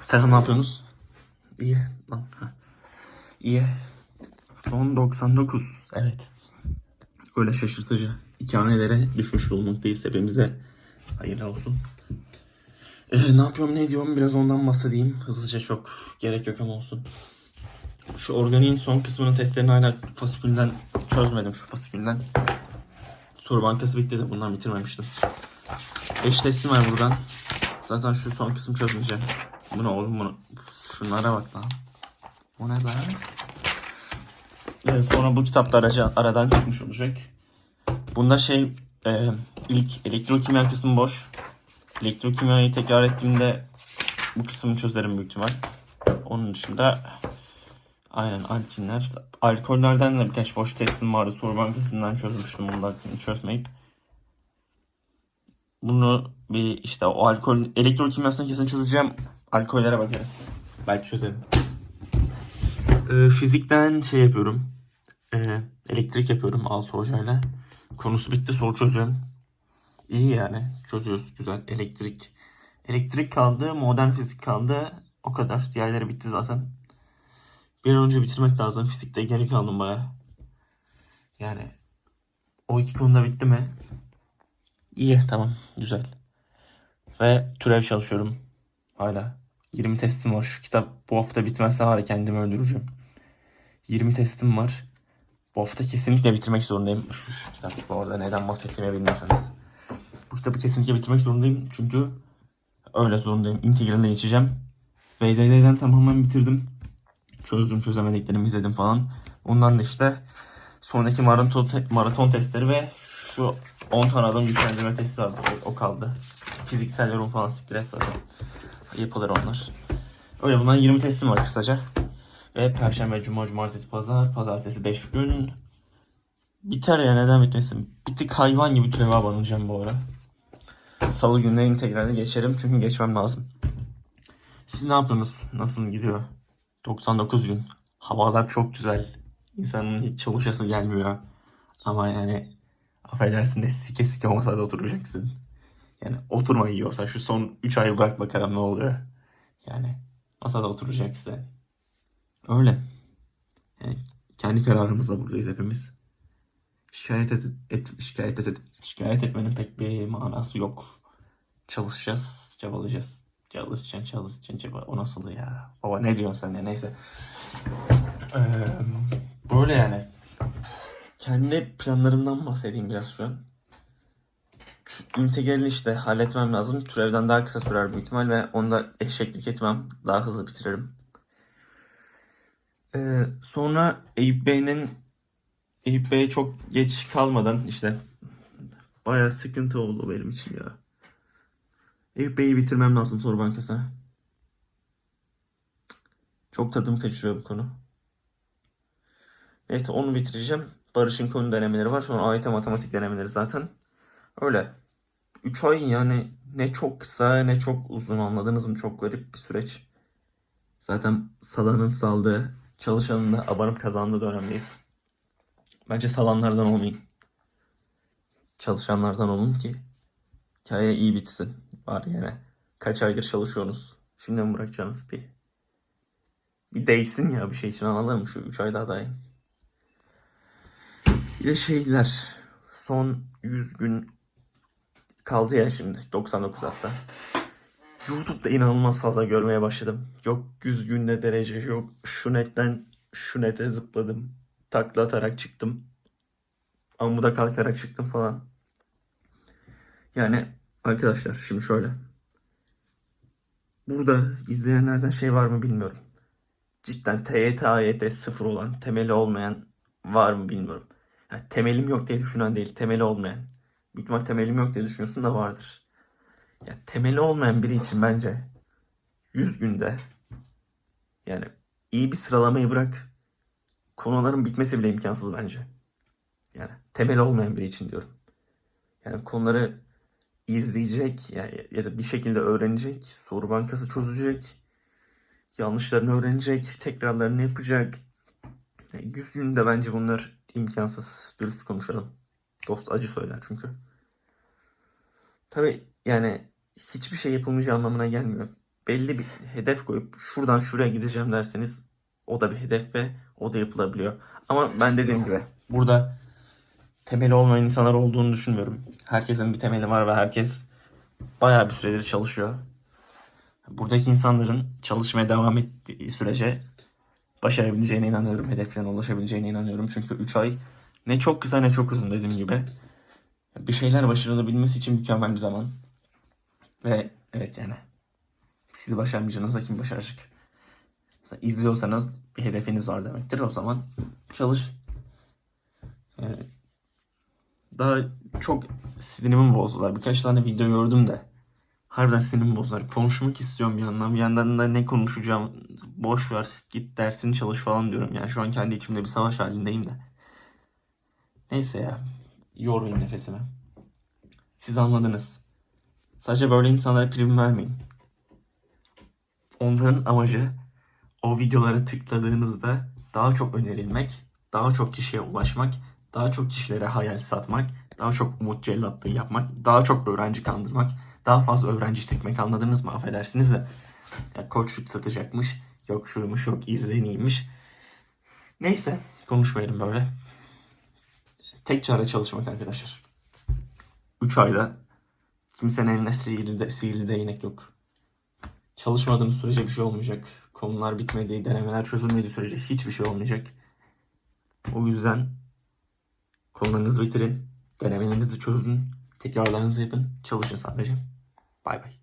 Selam ne yapıyorsunuz? İyi. Lan. ha. İyi. Son 99. Evet. Öyle şaşırtıcı. İki hanelere düşmüş bulunmaktayız hepimize. Hayırlı olsun. Ee, ne yapıyorum ne ediyorum biraz ondan bahsedeyim. Hızlıca çok gerek yok ama olsun. Şu organiğin son kısmının testlerini hala fasikülden çözmedim şu fasikülden. Soru bankası bitti de bundan bitirmemiştim. 5 testim var buradan. Zaten şu son kısmı çözmeyeceğim. Bu ne oğlum bunu? Şunlara bak lan. O ne be? Evet, sonra bu kitap da araca, aradan çıkmış olacak. Bunda şey e, ilk elektrokimya kısmı boş. Elektrokimyayı tekrar ettiğimde bu kısmını çözerim büyük ihtimal. Onun dışında aynen alkinler. Alkollerden de birkaç boş testim vardı. Soru bankasından çözmüştüm bunları çözmeyip. Bunu bir işte o alkol elektrokimyasını kesin çözeceğim. Alkollere bakarız. Belki çözerim. Ee, fizikten şey yapıyorum. Ee, elektrik yapıyorum 6 hocayla. Konusu bitti soru çözüyorum. İyi yani çözüyoruz güzel elektrik. Elektrik kaldı modern fizik kaldı. O kadar diğerleri bitti zaten. Bir an önce bitirmek lazım. Fizikte geri kaldım baya. Yani o iki konuda bitti mi? İyi tamam güzel. Ve türev çalışıyorum hala. 20 testim var. Şu kitap bu hafta bitmezse ya kendimi öldüreceğim. 20 testim var. Bu hafta kesinlikle bitirmek zorundayım. Şu, şu kitap bu arada neden bahsettiğimi bilmiyorsanız. Bu kitabı kesinlikle bitirmek zorundayım. Çünkü öyle zorundayım. İntegraline geçeceğim. VDD'den tamamen bitirdim. Çözdüm çözemediklerimi izledim falan. Ondan da işte sonraki maraton, maraton testleri ve şu 10 tane adam güçlendirme testi vardı. O kaldı. Fiziksel yorum falan siktir et zaten. Yapılır onlar. Öyle bundan 20 testim var kısaca. Ve Perşembe, Cuma, Cumartesi, Pazar, Pazartesi 5 gün. Biter ya neden bitmesin. Bir tık hayvan gibi türeve abanacağım bu ara. Salı gününe integralde geçerim çünkü geçmem lazım. Siz ne yapıyorsunuz? Nasıl gidiyor? 99 gün. Havalar çok güzel. İnsanın hiç çalışası gelmiyor. Ama yani affedersin de sike sike masada oturacaksın. Yani oturma yiyorsa şu son 3 ay bırak bakalım ne oluyor. Yani masada oturacaksın. Öyle. Yani kendi kararımızla buradayız hepimiz. Şikayet et, et, şikayet et, şikayet etmenin pek bir manası yok. Çalışacağız, çabalayacağız. Çalışacaksın, çalışacaksın, çaba. O nasıl ya? Baba ne diyorsun sen ya? Neyse. Ee, böyle yani. Kendi planlarımdan bahsedeyim biraz şu an. İntegrali işte halletmem lazım. Türevden daha kısa sürer büyük ihtimal ve onda eşeklik etmem. Daha hızlı bitiririm. Ee, sonra Eyüp Bey'in Eyüp Bey çok geç kalmadan işte bayağı sıkıntı oldu benim için ya. Eyüp Bey'i bitirmem lazım soru bankasına. Çok tadım kaçırıyor bu konu. Neyse onu bitireceğim. Barış'ın konu denemeleri var. Sonra AYT matematik denemeleri zaten. Öyle. 3 ay yani ne çok kısa ne çok uzun anladınız mı? Çok garip bir süreç. Zaten salanın saldığı, çalışanın da abanıp kazandığı dönemdeyiz. Bence salanlardan olmayın. Çalışanlardan olun ki hikaye iyi bitsin. Var yani. Kaç aydır çalışıyorsunuz. Şimdi mi bırakacaksınız bir? Bir değsin ya bir şey için anladın mı? Şu 3 ay daha dayan. Bir de şeyler. Son 100 gün kaldı ya şimdi. 99 hatta. YouTube'da inanılmaz fazla görmeye başladım. Yok 100 günde derece yok. Şu netten şu nete zıpladım. Takla atarak çıktım. Amuda kalkarak çıktım falan. Yani arkadaşlar şimdi şöyle. Burada izleyenlerden şey var mı bilmiyorum. Cidden TYT, AYT sıfır olan, temeli olmayan var mı bilmiyorum. Yani temelim yok diye düşünen değil, temeli olmayan. Büyük ihtimal temelim yok diye düşünüyorsun da vardır. Ya temeli olmayan biri için bence 100 günde yani iyi bir sıralamayı bırak konuların bitmesi bile imkansız bence. Yani temeli olmayan biri için diyorum. Yani konuları izleyecek ya, ya da bir şekilde öğrenecek, soru bankası çözecek, yanlışlarını öğrenecek, tekrarlarını yapacak. Yani 100 günde bence bunlar imkansız. Dürüst konuşalım. Dost acı söyler çünkü. Tabii yani hiçbir şey yapılmayacağı anlamına gelmiyor. belli bir hedef koyup şuradan şuraya gideceğim derseniz o da bir hedef ve o da yapılabiliyor. Ama ben dediğim gibi burada temeli olmayan insanlar olduğunu düşünmüyorum. Herkesin bir temeli var ve herkes bayağı bir süredir çalışıyor. Buradaki insanların çalışmaya devam ettiği sürece başarabileceğine inanıyorum. Hedeflerine ulaşabileceğine inanıyorum. Çünkü 3 ay ne çok kısa ne çok uzun dediğim gibi. Bir şeyler başarılabilmesi için mükemmel bir zaman. Ve evet yani siz başaramayacağınızda kim başaracak? Mesela izliyorsanız bir hedefiniz var demektir. O zaman çalışın. Yani daha çok sinirimi bozdular. Birkaç tane video gördüm de. Harbiden sinirimi bozdular. Konuşmak istiyorum bir yandan. Bir yandan da ne konuşacağım boş ver. Git dersini çalış falan diyorum. Yani şu an kendi içimde bir savaş halindeyim de. Neyse ya. Yormayın nefesimi. Siz anladınız. Sadece böyle insanlara prim vermeyin. Onların amacı o videolara tıkladığınızda daha çok önerilmek, daha çok kişiye ulaşmak, daha çok kişilere hayal satmak, daha çok umut cellatlığı yapmak, daha çok öğrenci kandırmak, daha fazla öğrenci sikmek anladınız mı? Affedersiniz de. Ya koçluk satacakmış, yok şuymuş, yok izleniymiş. Neyse konuşmayalım böyle. Tek çare çalışmak arkadaşlar. 3 ayda kimsenin eline sihirli, de, sihirli değnek yok. Çalışmadığınız sürece bir şey olmayacak. Konular bitmediği, denemeler çözülmediği sürece hiçbir şey olmayacak. O yüzden konularınızı bitirin. Denemelerinizi çözün. Tekrarlarınızı yapın. Çalışın sadece. Bay bay.